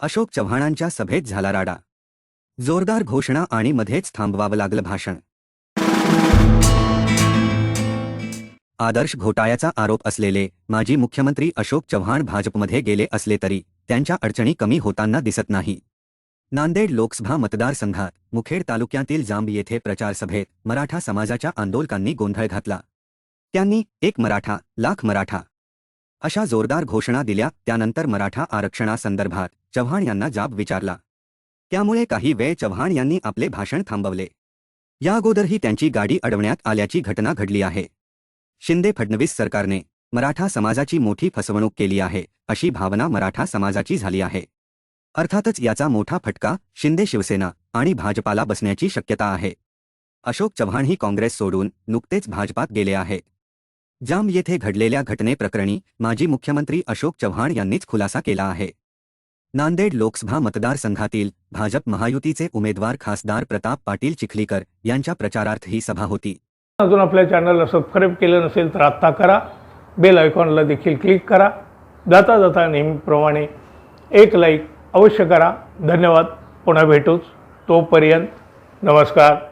अशोक चव्हाणांच्या सभेत झाला राडा. जोरदार घोषणा आणि मध्येच थांबवावं लागलं भाषण. आदर्श घोटाळ्याचा आरोप असलेले माजी मुख्यमंत्री अशोक चव्हाण भाजपमध्ये गेले असले तरी त्यांच्या अडचणी कमी होताना दिसत नाही. नांदेड लोकसभा मतदारसंघात मुखेड तालुक्यातील जांब येथे प्रचार सभेत मराठा समाजाच्या आंदोलकांनी गोंधळ घातला. त्यांनी एक मराठा लाख मराठा अशा जोरदार घोषणा दिल्या त्यानंतर मराठा आरक्षणासंदर्भात चव्हाण यांना जाब विचारला. त्यामुळे काही वेळ चव्हाण यांनी आपले भाषण थांबवले. या अगोदरही त्यांची गाडी अडवण्यात आल्याची घटना घडली आहे. शिंदे फडणवीस सरकारने मराठा समाजाची मोठी फसवणूक केली आहे अशी भावना मराठा समाजाची झाली आहे. अर्थातच याचा मोठा फटका शिंदे शिवसेना आणि भाजपाला बसण्याची शक्यता आहे. अशोक चव्हाण ही काँग्रेस सोडून नुकतेच भाजपात गेले आहे. जांब येथे घडलेल्या घटनेप्रकरणी माजी मुख्यमंत्री अशोक चव्हाण यांनीच खुलासा केला आहे. नांदेड लोकसभा मतदारसंघातील भाजप महायुतीचे उमेदवार खासदार प्रताप पाटील चिखलीकर यांच्या प्रचारार्थ ही सभा होती. अजून आपल्या चॅनलला सबस्क्राईब केलं नसेल तर आत्ता करा. बेल आयकॉनला देखील क्लिक करा. जाता जाता नेहमीप्रमाणे एक लाईक अवश्य करा. धन्यवाद. पुन्हा भेटूच. तोपर्यंत नमस्कार.